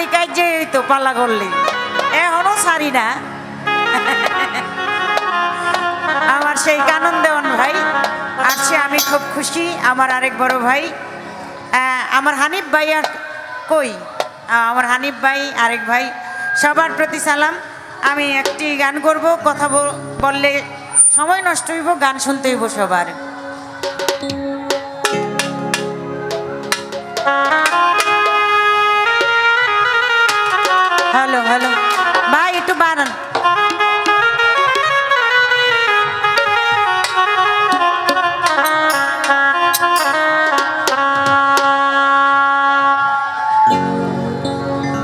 খালি কাজ তো পাল্লা করলি, এখনও সারি না। আমার সেই কানন দেওয়ান ভাই, আসছে, আমি খুব খুশি, আমার আরেক বড় ভাই। আমার হানিফ ভাই আর কই? আমার হানিফ ভাই, আরেক ভাই, সবার প্রতি সালাম। আমি একটি গান করব, কথা বললে সময় নষ্ট হইব, গান শুনতে হইব সবার। Hello hello. ভাই, একটু বাড়ান।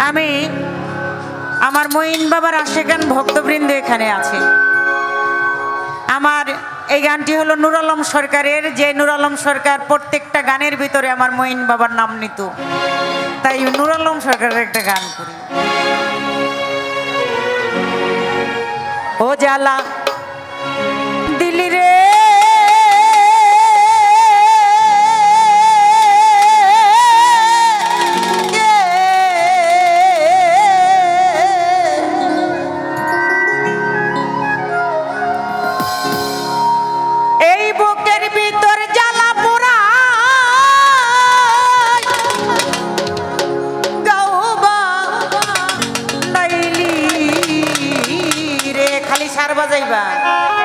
আমি আমার মঈন বাবার আশেখান ভক্তবৃন্দ এখানে আছে। আমার এই গানটি হলো নুর আলম সরকারের, যে নুর আলম সরকার প্রত্যেকটা গানের ভিতরে আমার মঈন বাবার নাম নিত। তাই নুর আলম সরকারের একটা গান করি। ও জালা খালি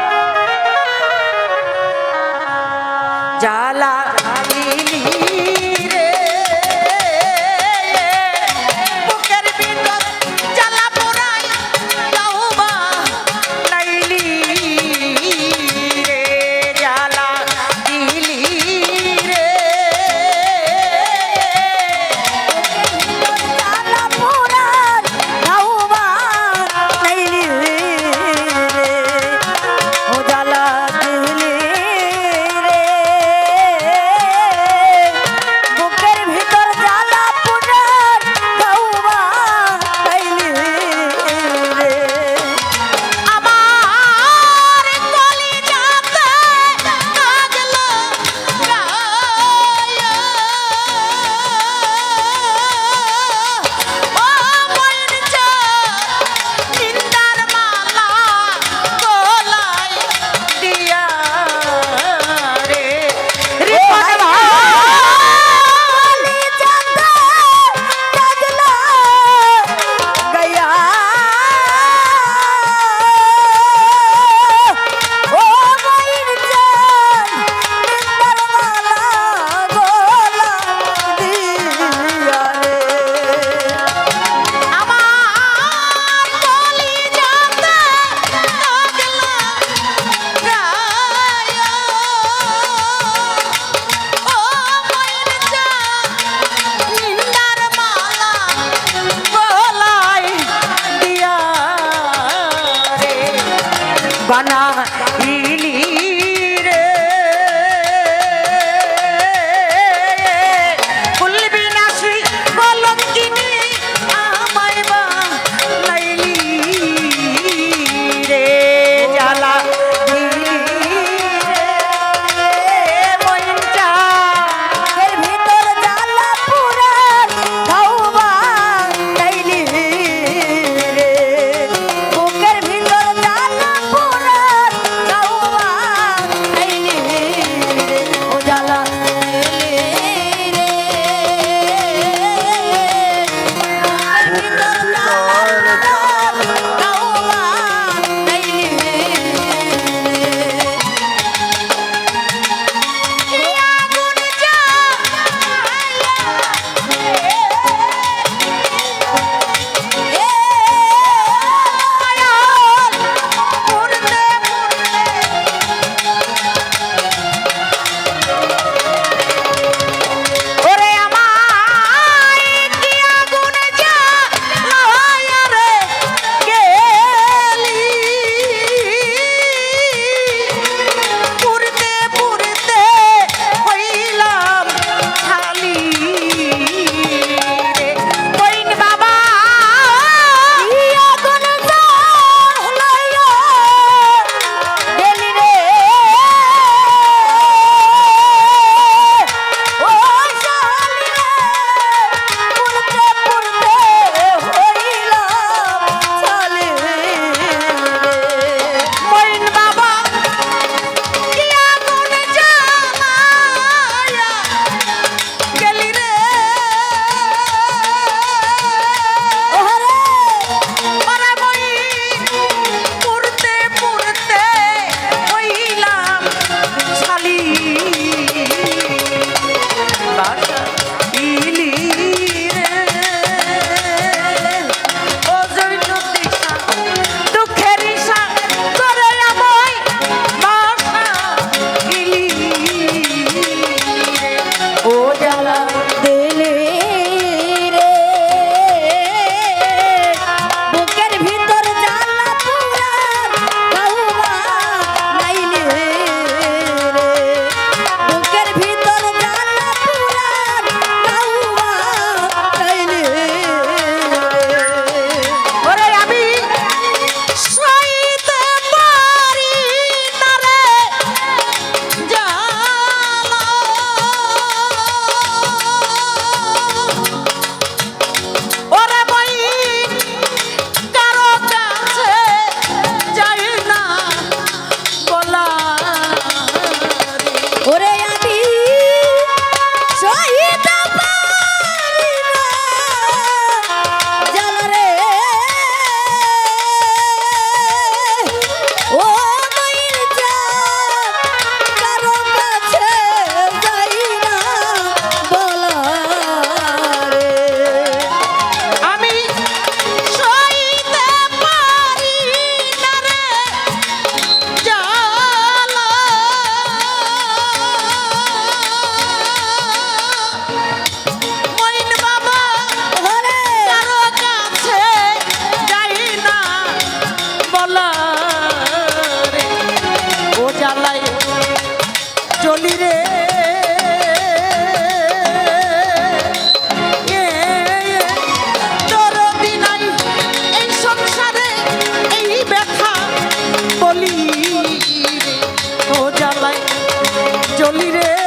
বলি রে।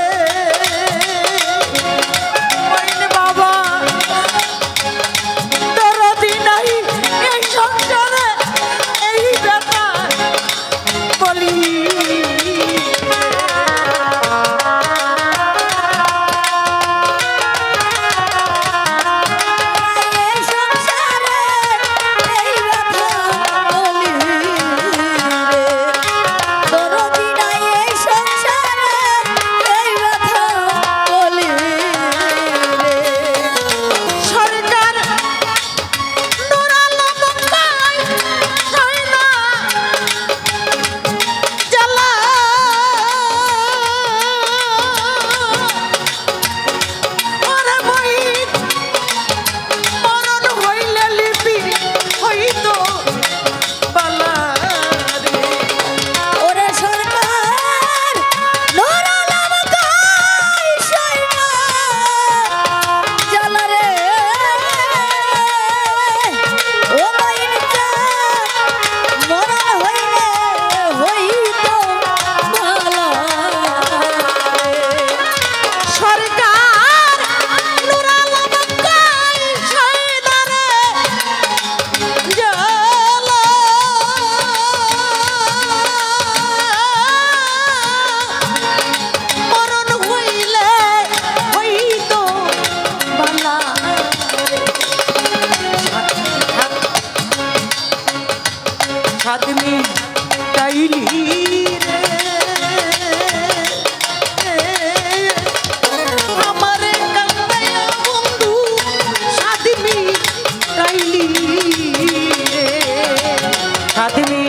সাথ মে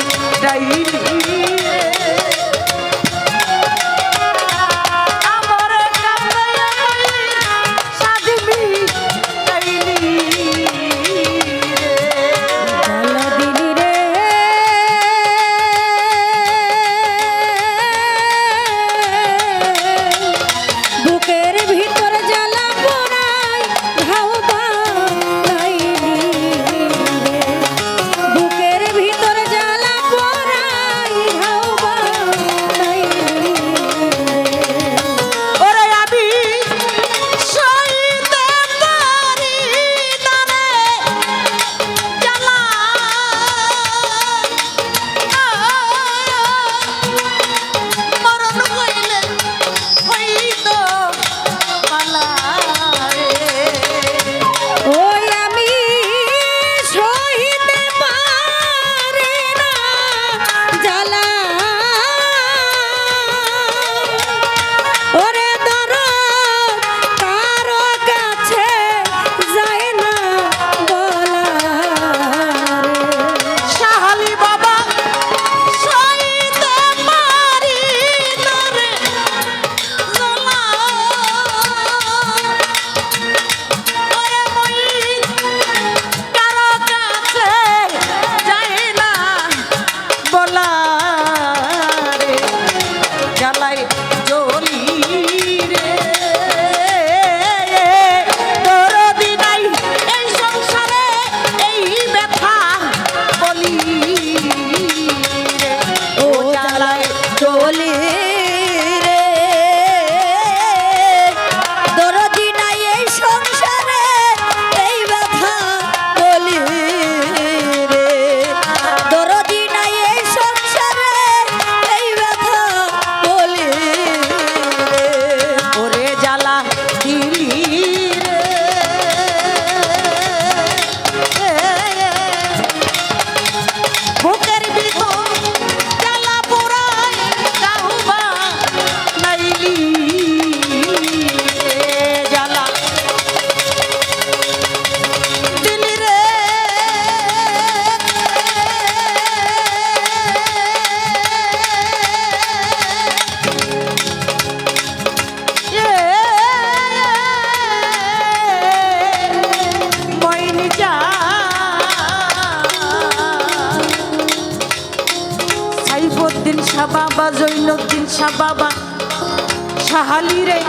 ডাইরি বাবা জৈনুদ্দিন শাহ বাবা। শাহালি রে।